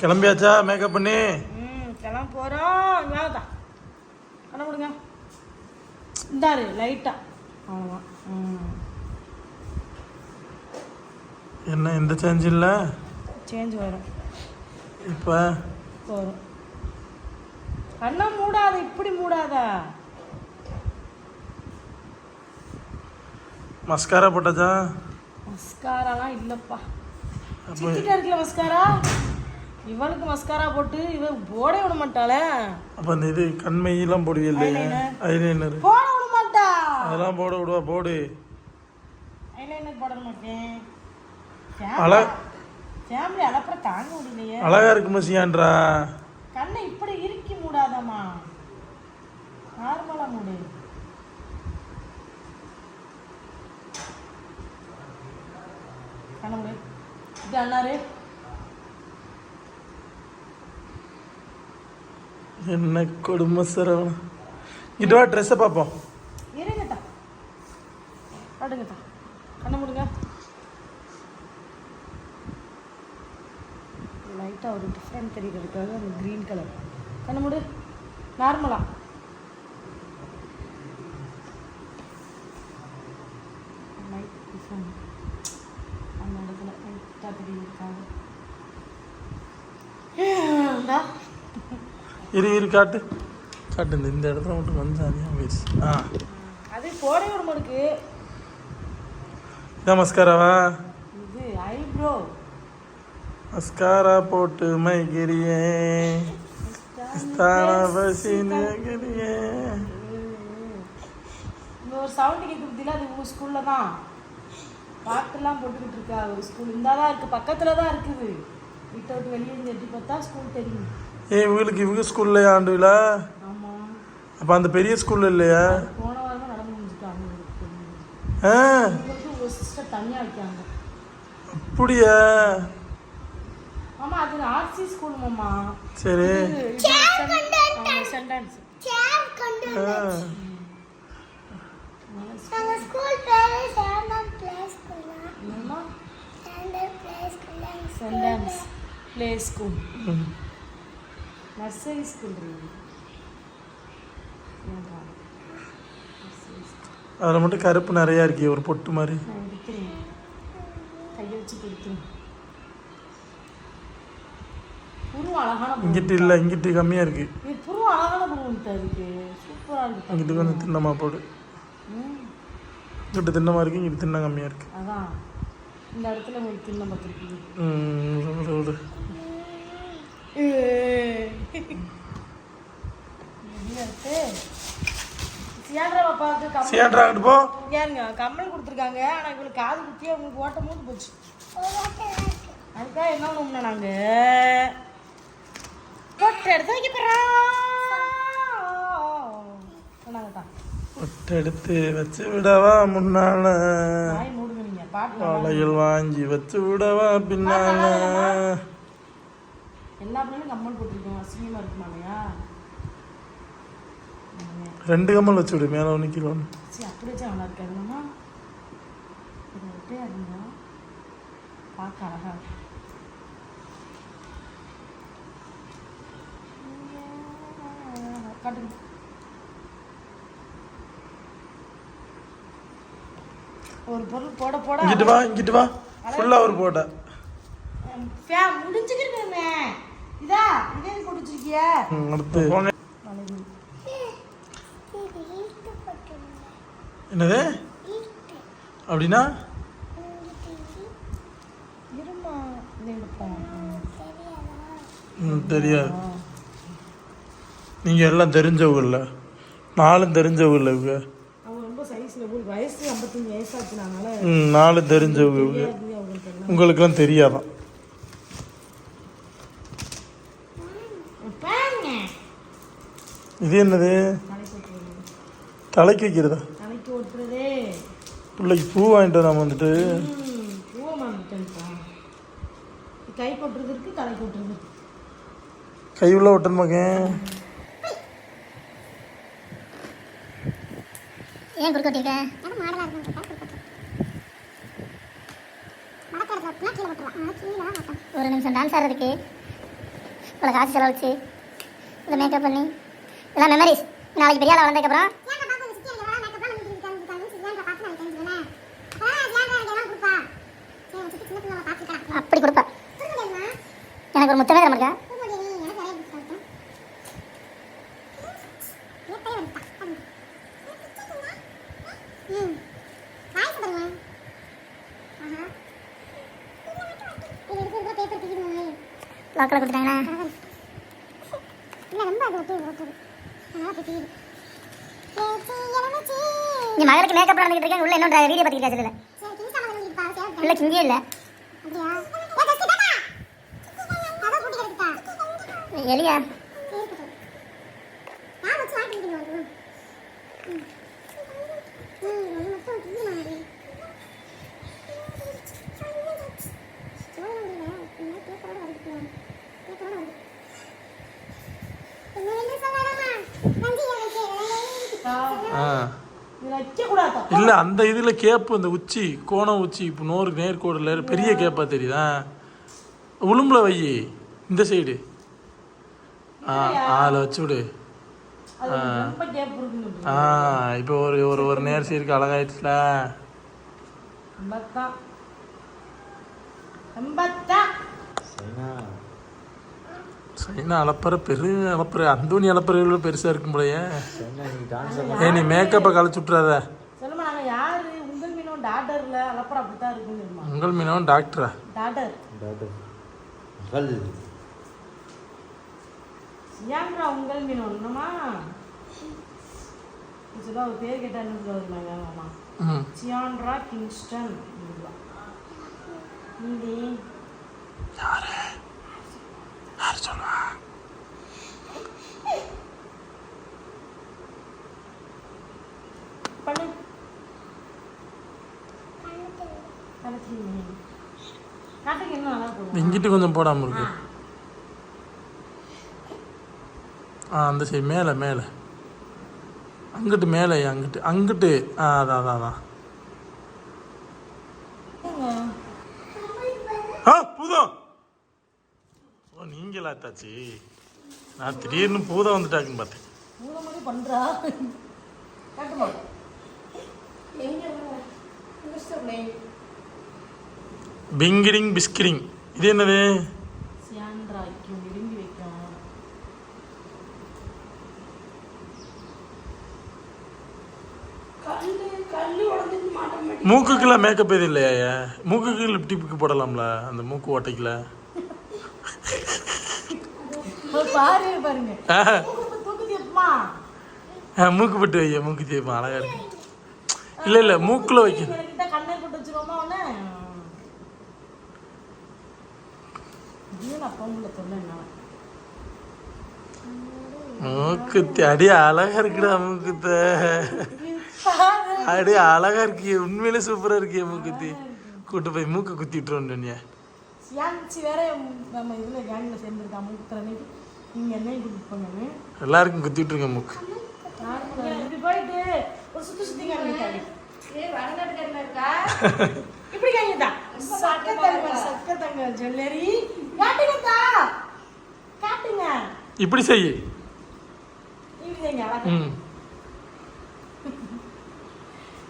கிளம்பியாச்சா makeup பண்ணி? ம் கிளம்ப போகிறோம் வேலைதான் கண்ண கொடுங்க இந்தாரு லைட்டாக அவ்வளோதான் என்ன எந்த சேஞ்ச் இல்லை? சேஞ்ச் வரும். இப்போ? வரும். கண்ணை மூடாத இப்படி மூடாத. மஸ்காரா போட்டாச்சா? மஸ்காராலாம் இல்லைப்பா. சிக்கிட்ட இருக்குல்ல மஸ்காரா? இவளுக்கு மஸ்காரா போட்டு இவ போட விட மாட்டாளே. அப்போ அந்த இது கண்மையெல்லாம் போடுவிய இல்லையா ஐலைனர் போட விட மாட்டா. அதெல்லாம் போட விடுவா போடு. ஐலைனர் போட மாட்டேன் ஃபேமிலி அலப்புற தாங்க முடியலையே. அழகா இருக்கு மசியான்றா. கண்ணை இப்படி இறுக்கி மூடாதம்மா. நார்மலா மூடு. கண்ணை மூடு. இது அண்ணாரு என்ன கொடுமை சரவணா இட்டு வா ட்ரெஸ்ஸை பார்ப்போம். இருங்கத்தா அடுங்கத்தா கண்ணை முடுங்க. லைட்டாக ஒரு டிஃப்ரெண்ட் தெரிகிறதுக்காக அந்த க்ரீன் கலர் கண்ணை முடு. நார்மலா லைட் டிஃப்ரெண்ட் அந்த இடத்துல லைட்டாக தெரியிருக்காங்க இந்தா. இரு இரு காட்டு. காட்டு இந்த இந்த இடத்துல மட்டும் கொஞ்சம் அதிகம் போயிடுச்சு ஆ. அது ஒரு மடுக்கு. இதான் மஸ்காராவா இது ஐப்ரோ மஸ்காரா போட்டு மைகிரியே தானா பசினு கிரியே இந்த ஒரு சவுண்டு கேட்குறதுல அது உங்கள் ஸ்கூலில் தான். பாட்டெல்லாம் போட்டுக்கிட்டு இருக்கா ஒரு ஸ்கூல் இந்த தான் இருக்குது பக்கத்தில் தான் இருக்குது. வீட்டை விட்டு வெளியே எட்டி பார்த்தா ஸ்கூல் தெரியும். ஏய் இவங்களுக்கு இவங்க ஸ்கூல்ல ஆண்டு விழா அப்போ அந்த பெரிய ஸ்கூல்ல இல்லையா? போன வாரம் நடந்து முடிஞ்சுட்டு அவங்களுக்கு ஆ. உங்கள் சிஸ்டர் தனியாக வைக்காங்க அப்படியா? ஆமாம் அது ஆர்சி ஸ்கூல் மாமா. சரி. சென்டென்ஸ் சேர் கொண்டு ஆ. நாங்க ஸ்கூல் பேரு சேந்தம் பிளே ஸ்கூல் தான். என்னம்மா? சேந்தம் பிளே ஸ்கூல் தான். Sentence play school. Nursery school அதில் மட்டும் கருப்பு நிறையா இருக்கே ஒரு பொட்டு மாதிரி. கையை வச்சு கொடுத்துருங்க புருவம் அழகான புருவம் இங்கிட்டு இல்லை இங்கிட்டு கம்மியாக இருக்கு. புருவம் அழகான புருவம் இருக்கு சூப்பராக இருக்கு. இங்கிட்டு கொஞ்சம் தின்னமா போடு. இங்கிட்டு தின்னமா இருக்கு இங்கிட்டு தின்ன கம்மியாக இருக்கு. அதான். இந்த இடத்துல உங்களுக்கு தின்ன பார்த்துருக்கு ம், விடு, விடு. சியாண்டா பாப்பாவுக்கு கம்மல் சியான்றா அங்கிட்டு போ. ஏங்க கம்மல் கொடுத்துருக்காங்க. ஆனால் இவங்களுக்கு காது குத்தி அவங்களுக்கு ஓட்ட மூந்து போச்சு. அதுக்காக என்ன பண்ணுவோம்னா நாங்கள் பொட்டை எடுத்து வைக்க போகிறோம் சொன்னாங்க தான் ஒட்டை எடுத்து வச்சு விடவா முன்னால? வாழைகள் வாங்கி. வச்சு விடவா பின்னால? ரெண்டு கம்மல் வச்சு விடு மேலே ஒன்று கீழே ஒன்று பார்க்க அழகா. காட்டுங்க. ஒரு பொருள் போட போட இங்கிட்டு வா இங்கிட்டு வா. ஃபுல்லாக ஒரு போட்ட ஃபே- முடிஞ்சுக்கிருக்குமே இதா இதே ம், அடுத்து. என்னது? அப்படின்னா? தெரியாதா. நீங்கள் எல்லாம் தெரிஞ்சவங்க இல்லை. நாலும் தெரிஞ்சவங்க இல்லை இவங்க அவங்க ரொம்ப சைஸ்ல உங்களுக்கு வயசு ஐம்பத்தஞ்சு வயசாச்சுனால ம் நாலும் தெரிஞ்சவங்க உங்களுக்கெல்லாம் தெரியாதான் இது என்னது? தலைக்கு வைக்கிறதா? பிள்ளைக்கு பூ வாங்கிட்டு வராம வந்துட்டு. கை கொட்டுறது கை உள்ள ஒட்டன் ஏன் குறுக்க விட்டிருக்க எனக்கு மாடலாக இருக்கும் ஒரு நிமிஷம் டான்ஸ் ஆடுறதுக்கு. இவ்வளோ காசு செலவழிச்சு. இவ்வளோ மேக்கப் பண்ணி. இதெல்லாம் மெமரிஸ் நாளைக்கு பெரிய ஆள் வளர்ந்ததுக்கப்புறம் அப்படி கொடுப்பா. எனக்கு ஒரு முத்தமே தர மாட்டா லாக்கில் கொடுத்துட்டாங்களா? நீ மகளுக்கு மேக்கப் நடந்துகிட்டு இருக்கேன் உள்ள வீடியோ பார்த்துக்கிட்டு இல்லை. இல்லை இங்கேயே இல்லை எலியா? இல்லை அந்த இதில் கேப்பு இந்த உச்சி கோணம் உச்சி இப்போ நூறு நேர்கோடில் பெரிய கேப்பா தெரியுதா? உளும்புல வை இந்த சைடு. ஆ அதில் வச்சு விடு. ரொம்ப ஆ இப்போ ஒரு ஒரு ஒரு நேர் சீருக்கு அழகாயிடுச்சுல. ரொம்பத்தான் சைனா அளப்பற பெரு அளப்பற அந்தோனி இவ்வளோ பெருசாக இருக்கும் போலயே. ஏ நீ மேக்கப்பை களைச்சு விட்றாத உங்கள் மீனவன் டாக்டரா உங்கள் சொல்ல அவர் பேர் கேட்டா என்ன சொல்லுவாங்க ஆமா ம். சியான்ரா கிங்ஸ்டன். நீதி யார்? சொல்லுவா பண்ணு. கடைசி காட்டுக்கு இன்னும் நல்லா போகும் இங்கிட்டு கொஞ்சம் போடாமல் இருக்கு. ஆ அந்த சைடு மேலே மேலே. அங்கிட்டு மேலே அங்கிட்டு அங்கிட்டு. ஆ அதான் அதான் அதான் ஆ பூதம் நீங்களா தாச்சி நான் திடீர்னு பூதம் வந்துட்டாக்குன்னு பார்த்தேன். பண்றா? பிங்கிடிங் பிஸ்கிரிங் இது என்னது? மூக்குக்கெல்லாம் மேக்கப் எதுவும் இல்லையா மூக்குக்கு லிப்டிக்கு போடலாம்ல அந்த மூக்கு ஓட்டைக்குல? மூக்கு பட்டு வைய மூக்கு தேய்ப்பா அழகா இருக்கு. இல்லை இல்லை மூக்கில் வைக்கணும். மூக்குத்தி அடி அழகா இருக்குடா மூக்குத்த. அடி அழகா இருக்கிய உண்மையிலே சூப்பரா இருக்கிய மூக்குத்தி. கூட்டு போய் மூக்கு குத்தி விட்டுருவோம் சியான்சி வேற நம்ம இதுல கேங்ல சேர்ந்துருக்கா மூக்குற அன்னைக்கு. நீங்க என்னையும் கூட்டிட்டு போங்கன்னு. எல்லாருக்கும் குத்தி விட்டுருங்க மூக்கு. இப்படி போயிட்டு ஒரு சுத்தி சுத்தி காமிக்காது இப்படி காமிதா சக்க தங்க சக்க தங்க ஜுவல்லரி. காட்டுங்கத்தா! காட்டுங்க. இப்படி செய் இப்படி செய்யுங்க அழகா. ம்.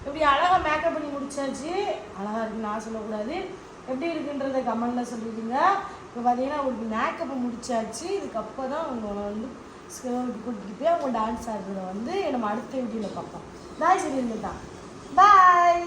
இப்படி அழகா மேக்கப் பண்ணி முடிச்சாச்சு. அழகா இருக்குன்னு நான் சொல்லக்கூடாது. எப்படி இருக்குன்றத கமெண்டில் சொல்லிடுங்க. இப்போ பார்த்தீங்கன்னா உங்களுக்கு மேக்கப் முடிச்சாச்சு. இதுக்கப்புறம் தான் அவங்க வந்து கூட்டிகிட்டு போய் அவங்க டான்ஸ் ஆடுறத வந்து நம்ம அடுத்த வீடியோவில் பார்ப்போம். பாய் சரி தான் பாய்